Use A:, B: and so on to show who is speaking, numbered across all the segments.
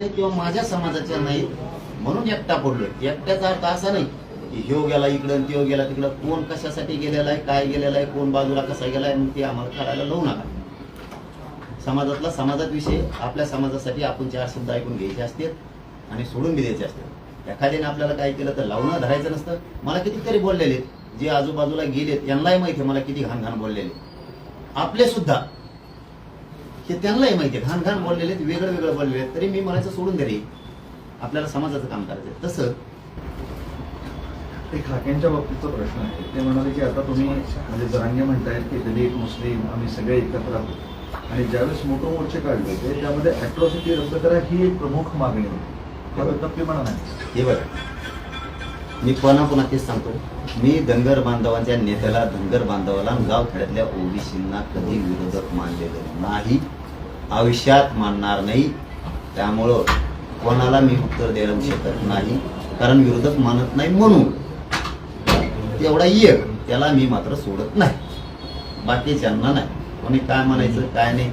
A: किंवा माझ्या समाजाच्या नाही म्हणून एकटा पडलोय. एकट्याचा अर्थ असा नाही की ह्यो गेला इकडं आणि त्यो गेला तिकडं. कोण कशासाठी गेलेला आहे काय गेलेला आहे कोण बाजूला कसा गेलाय मग ते आम्हाला करायला लावू नका. समाजातला समाजात विषय आपल्या समाजासाठी आपण चार शब्द ऐकून घ्यायचे असतात आणि सोडून बी द्यायचे असतात एखाद्याने आपल्याला काय केलं तर लावणं धरायचं नसतं. मला कितीतरी बोललेले आहेत. जे आजूबाजूला गेलेत यांनाही माहिती आहे मला किती घाण घाण बोललेले आपले सुद्धा हे त्यांनाही माहिती आहे. घाण घाण बोललेले आहेत, वेगळं वेगळं बोललेले आहेत. तरी मी म्हणायचं सोडून दे रे आपल्याला समाजाचं काम करायचं तसं
B: एक हाक्यांच्या बाबतीचा प्रश्न आहे. ते म्हणाले की आता तुम्ही म्हणजे जरांगे म्हणतायत की दलित मुस्लिम आम्ही सगळे एकत्र आहोत. आणि ज्यावेळेस मोठे मोर्चे काढले होते त्यामध्ये अॅट्रॉसिटी रद्द करा ही एक प्रमुख मागणी होती. हा नाही
A: हे बघा. मी पुन्हा पुन्हा तेच सांगतो. मी धनगर बांधवांच्या नेत्याला धनगर बांधवाला गावखेड्यातल्या ओबीसींना कधी विरोधक मानलेलं नाही आयुष्यात मानणार नाही. त्यामुळं कोणाला मी उत्तर द्यायला शकत नाही कारण विरोधक मानत नाही म्हणून. तेवढा एक त्याला मी मात्र सोडत नाही. बाकीच्यांना नाही. कोणी काय म्हणायचं काय नाही.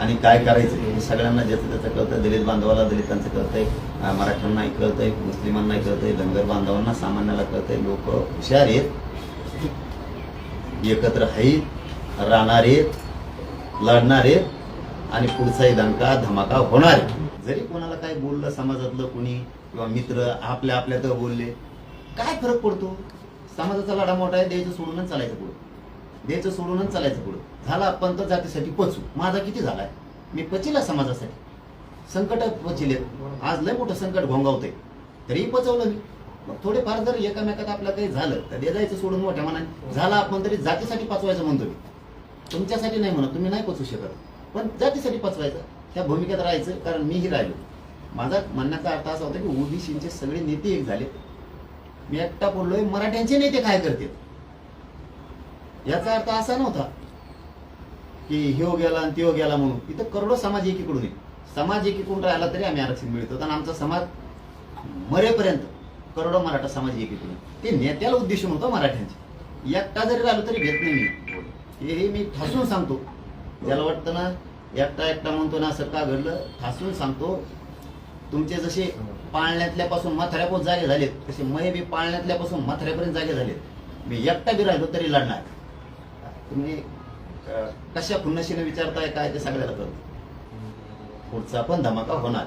A: आणि काय करायचं हे सगळ्यांना ज्याचं त्याचं कळतं दलित बांधवाला दलितांचं कळतंय. मराठ्यांनाही कळतंय मुस्लिमांनाही कळतंय धनगर बांधवांना सामान्याला कळतंय. लोक हुशार आहेत एकत्र आहेत राहणार आहेत लढणार आहेत आणि पुढचाही दणका धमाका होणार जरी कोणाला काय बोललं समाजातलं कोणी किंवा मित्र आपल्या आपल्यात बोलले काय फरक पडतो? समाजाचा लढा मोठा आहे द्यायचं सोडूनच चालायचं पुढं. द्यायचं सोडूनच चालायचं पुढं. झाला आपण तर जातीसाठी पचू. माझा किती झालाय? मी पचिला समाजासाठी. संकट पचिले. आज लय मोठं संकट घोंगावते तरीही पचवलं मी. मग थोडेफार जर एकामेकात आपलं काही झालं तर दे जायचं सोडून मोठ्या मनाने. झाला आपण तरी जातीसाठी पाचवायचं म्हणतो मी. तुमच्यासाठी नाही म्हणत तुम्ही नाही पचवू शकत. पण जातीसाठी पचवायचं. त्या भूमिकेत राहायचं कारण मीही राहिलो. माझा म्हणण्याचा अर्थ असा होता की ओबीसीचे सगळे नेते एक झाले. मी एकटा बोललोय मराठ्यांचे नेते काय करतील याचा अर्थ असा नव्हता की ह्यो गेला आणि त्यो गेला म्हणून. इथं करोडो समाज एकीकडून आहे. समाज एकीकडून राहिला तरी आम्ही आरक्षण मिळतो. आणि आमचा समाज मरेपर्यंत करोडो मराठा समाज एकीकडून ते नेत्याला उद्देश होतं मराठ्यांचे. एकटा जरी राहिलो तरी घेत नाही मी हे मी ठासून सांगतो. ज्याला वाटतं ना एकटा एकटा म्हणतो ना असं का घडलं? ठासून सांगतो. तुमचे जसे पाळण्यातल्यापासून म्हाताऱ्यापासून जागे झालेत तसे मय बी पाळण्यातल्यापासून म्हाथऱ्यापर्यंत जागे झालेत. मी एकटा बी राहिलो तरी लढणार. तुम्ही कशा खुन्नशीने विचारताय काय ते सगळ्याला कळतं पुढचा पण धमाका होणार.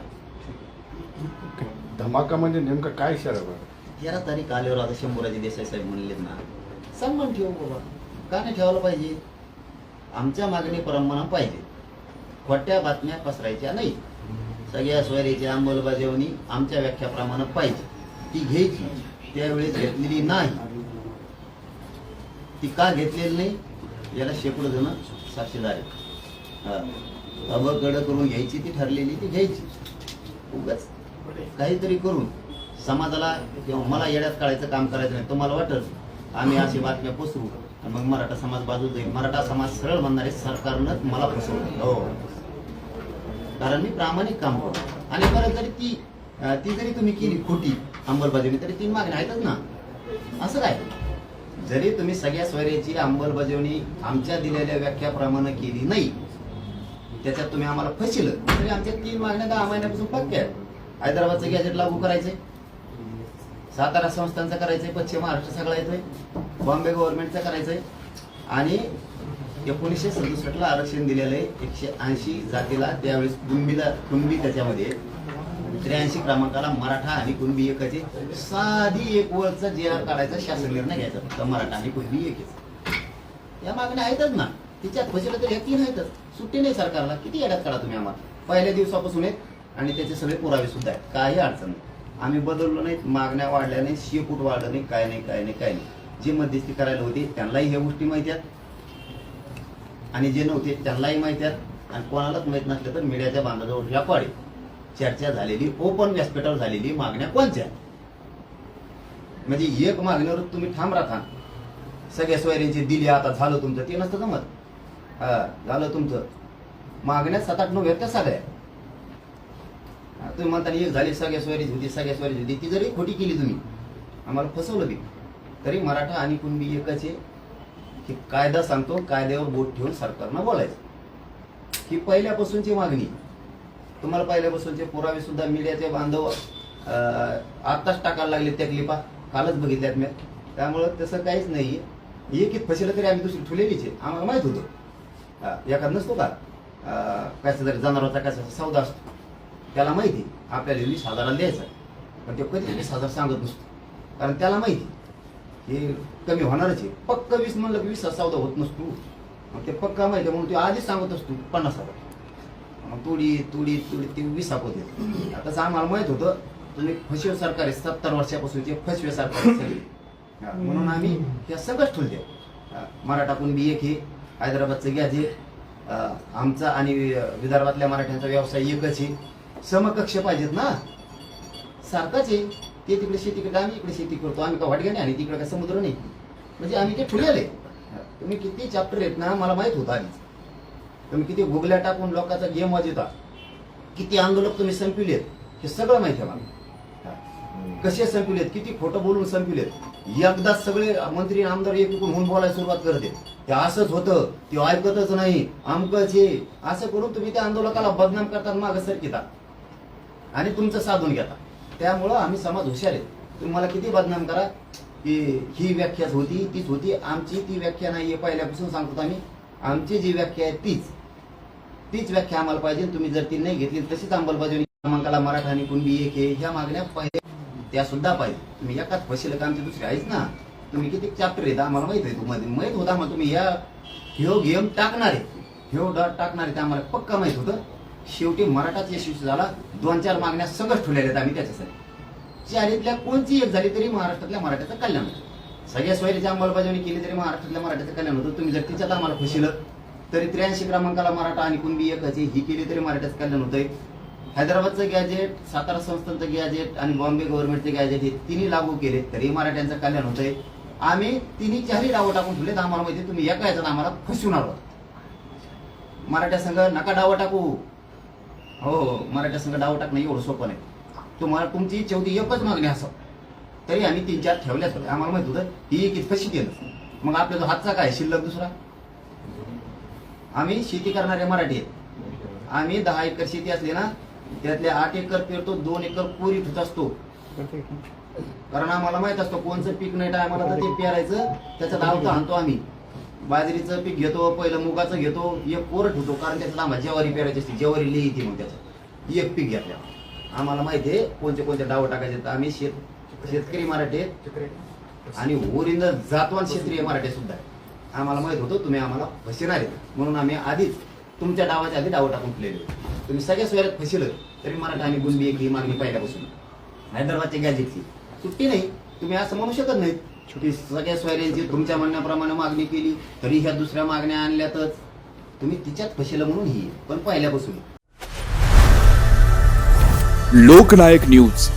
C: धमाका म्हणजे नेमकं काय इशारा बरं?
A: तेरा तारीख आल्यावर आता शंभूराजे देसाई साहेब म्हणलेत ना सन्मान ठेवू बाबा का नाही ठेवायला पाहिजे? आमच्या मागणीप्रमाणे पाहिजे. खोट्या बातम्या पसरायच्या नाही सगळ्या सोयरीची अंमलबजावणी आमच्या व्याख्याप्रमाणे पाहिजे. ती घ्यायची. त्यावेळेस घेतलेली नाही. ती का घेतलेली नाही? याला शेकडो जण साक्षीदार आहेत. हा. अबकड करून घ्यायची ती ठरलेली ती घ्यायची. उगाच. काहीतरी करून समाजाला किंवा मला येड्यात काढायचं काम करायचं नाही तुम्हाला वाटत आम्ही अशी बातम्या पसरू आणि मग मराठा समाज बाजू जाईल मराठा समाज सरळ म्हणणारे सरकारनं मला फसवलं हो. कारण मी प्रामाणिक काम करतो. आणि बरं जरी ती ती जरी तुम्ही केली खोटी अंमलबजावणी तरी तीन मागणी आहेतच ना. असं काय? जरी तुम्ही सगळ्या स्वैर्याची अंमलबजावणी आमच्या दिलेल्या व्याख्याप्रमाणे केली नाही त्याच्यात तुम्ही आम्हाला फसिलं तरी आमच्या तीन मागण्या दहा महिन्यापासून पक्क्या आहेत. हैदराबादचं गॅजेट लागू करायचंय. सातारा संस्थांचं करायचंय पश्चिम महाराष्ट्र सगळा येतोय. बॉम्बे गव्हर्नमेंटचं करायचंय. आणि एकोणीसशे सदुसष्टला आरक्षण दिलेलं आहे एकशे ऐंशी जातीला त्यावेळेस कुंबीला कुंबी त्याच्यामध्ये. त्र्याऐंशी क्रमांकाला मराठा आणि कुणबी एकाचे साधी एक वरचा जे आर काढायचा शासन निर्णय घ्यायचा. फक्त मराठा आणि कुणबी एक. या मागण्या आहेतच ना. तिच्यात फसलं तर या तीन आहेतच. सुट्टी नाही सरकारला. किती येड्यात काढा तुम्ही आम्हाला? पहिल्या दिवसापासून आहेत आणि त्याचे सगळे पुरावे सुद्धा आहेत. काही अडचण नाही. आम्ही बदललो नाही मागण्या वाढल्या नाही शेपूट वाढलं नाही. काय नाही काय नाही काय नाही. जे मध्यस्थी करायला होते त्यांनाही ह्या गोष्टी माहिती आहेत. आणि जे नव्हते त्यांनाही माहिती आहेत. आणि कोणालाच माहीत नसलं तर मीडियाच्या बांधाजवळ रेकॉर्ड आहे चर्चा झालेली ओपन व्यासपीठावर झालेली मागण्या कोणत्या? म्हणजे एक मागणीवर तुम्ही ठाम राहा सगळ्या सोयऱ्यांची दिली आता झालं तुमचं ते नसतं जमत. हा झालं तुमचं. मागण्या सात आठ नऊ त्या सगळ्या. तुम्ही म्हणता एक झाली सगळ्या सोयरीची होती सगळ्या सोयरीची होती. ती जरी खोटी केली तुम्ही आम्हाला फसवलं बी. तरी मराठा आणि कुणबी एकच आहे की कायदा सांगतो कायद्यावर बोट ठेवून सरकारनं बोलायचं. ही पहिल्यापासूनची मागणी. तुम्हाला पहिल्यापासूनचे पुरावे सुद्धा मीडियाचे बांधव आत्ताच टाकायला लागले त्या क्लिपा कालच बघितल्यात मी. त्यामुळं तसं काहीच नाही एक एक फसिलं तरी आम्ही दुसरी ठेवलेलीच आहे. आम्हाला माहीत होतं. एखाद नसतो का? अं, कसा जरी जनावराचा कसा सौदा असतो. त्याला माहिती आपल्याला वीस हजाराला द्यायचा पण ते कधी वीस हजार सांगत नसतो. कारण त्याला माहिती हे कमी होणारच आहे. पक्क वीस म्हणलं की वीस सौदा होत नसतो. मग ते पक्का माहिती आहे म्हणून ते आधीच सांगत असतो. पन्नास हजार. तुडी तुडी तुडी ते वीस होते. आता आम्हाला माहीत होतं तुम्ही फसवे सरकार आहे सत्तर वर्षापासूनचे फसवे सरकार सगळे. हा, म्हणून आम्ही त्या सगळंच ठेवते मराठा कुणबी एक हे हैदराबादचं गॅजेट आमचा आणि विदर्भातल्या मराठ्यांचा व्यवसाय एकच आहे. समकक्ष पाहिजेत ना. सारखाच आहे. ते तिकडे शेती करतात आम्ही इकडे शेती करतो. आम्ही का वाटग्या नाही आणि तिकडे काय समुद्र नाही. म्हणजे आम्ही ते ठुलेले तुम्ही किती चॅप्टर आहेत ना मला माहीत होतं आधीच. तुम्ही किती गुगल्या टाकून लोकांचा गेम वाजवता किती आंदोलक तुम्ही संपविलेत हे सगळं माहिती आहे मला. कसे संपविलेत किती खोटं बोलून संपविलेत एकदा सगळे मंत्री आमदार एकूण होऊन बोलायला सुरुवात करते. ते असंच होतं ते ऐकतच नाही आमकच हे असं करून तुम्ही त्या आंदोलकाला बदनाम करतात मागं सरकिता. आणि तुमचं साधून घेता. त्यामुळं आम्ही समाज हुशार आहे. तुम्ही मला किती बदनाम करा की ही व्याख्याच होती तीच होती आमची ती व्याख्या नाहीये पहिल्यापासून सांगतो आम्ही. आमची जी व्याख्या आहे तीच. तीच व्याख्या आम्हाला पाहिजे. तुम्ही जर ती नाही घेतली तशीच अंमलबजावणी क्रमांकाला मराठा आणि कुणबी एक हे ह्या मागण्या पाहिजे. त्या सुद्धा पाहिजे. तुम्ही एकाच फशील का आमची दुसरी आहेच ना. तुम्ही किती चॅप्टर येत आम्हाला माहीत आहे तुम्हाला. माहीत होता मग तुम्ही या ह्यो गेम टाकणार आहे. ह्यो डॉट टाकणार आहे ते आम्हाला पक्का माहीत होतं. शेवटी मराठाच यशस्वी झाला. दोन चार मागण्या सगळं ठेवलेल्या आहेत आम्ही त्याच्यासाठी. चारीतल्या कोणची एक झाली तरी महाराष्ट्रातल्या मराठ्याचं कल्याण होतं. सगळ्या सोयरीची अंमलबजावणी केली तरी महाराष्ट्रातल्या मराठीचं कल्याण होतं. तुम्ही जर तिच्यात आम्हाला खुशील तरी त्र्याऐंशी क्रमांकाला मराठा आणि कुणबी एकच ही केली तरी मराठीचं कल्याण होतंय. हैदराबादचं गॅजेट सातारा संस्थांचं गॅजेट आणि बॉम्बे गव्हर्नमेंटचे गॅजेट हे तिन्ही लागू केले तरी मराठ्यांचं कल्याण होतंय. आम्ही तिन्ही चारही डावं टाकून ठेवले आम्हाला माहिती तुम्ही एका याच्यात आम्हाला फसवून आहोत मराठ्या संघ नका डावं टाकू. हो हो मराठ्या संघ डावं टाकणं एवढं सोपं नाही. तुम्हाला तुमची चौथी एकच मागणी असं तरी आम्ही तीन चार ठेवल्याच होत्या आम्हाला माहीत होतं ही एक कशी केलं मग आपल्या जो हातचा काय शिल्लक दुसरा? आम्ही शेती करणारे मराठी आहेत. आम्ही दहा एकर शेती असली ना त्यातले आठ एकर पेरतो दोन एकर कोरी ठुत असतो. कारण आम्हाला माहीत असतो कोणचं पीक नाही टायमाला तर ते पेरायचं त्याचा आवतं आणतो आम्ही. बाजरीचं पीक घेतो पहिलं मुगाचं घेतो एक कोर ठेवतो कारण त्याच्यात आम्हाला ज्वारी पेरायची असते ज्वारी लिही मग त्याचं. एक पीक घेतल्या आम्हाला माहिती आहे कोणते कोणते डाव टाकायचे आम्ही शेत शेतकरी मराठी आहेत. आणि ओरिंद जातवान क्षेत्रीय मराठी सुद्धा आहे. आम्हाला माहीत होतं तुम्ही आम्हाला फसणार आहेत. म्हणून आम्ही आधीच तुमच्या डावाच्या आधी डाव टाकून होते. तुम्ही सगळ्या सोयऱ्यात फसिलं तरी मराठा आणि गुंबी एक ही मागणी पहिल्यापासून. हैदराबादच्या गॅजेटची सुट्टी नाही. तुम्ही असं म्हणू शकत नाही की सगळ्या सोयऱ्यांची तुमच्या म्हणण्याप्रमाणे मागणी केली तरी ह्या दुसऱ्या मागण्या आणल्यातच तुम्ही तिच्यात फसिलं म्हणून ही. पण पहिल्यापासून.
D: लोकनायक न्यूज.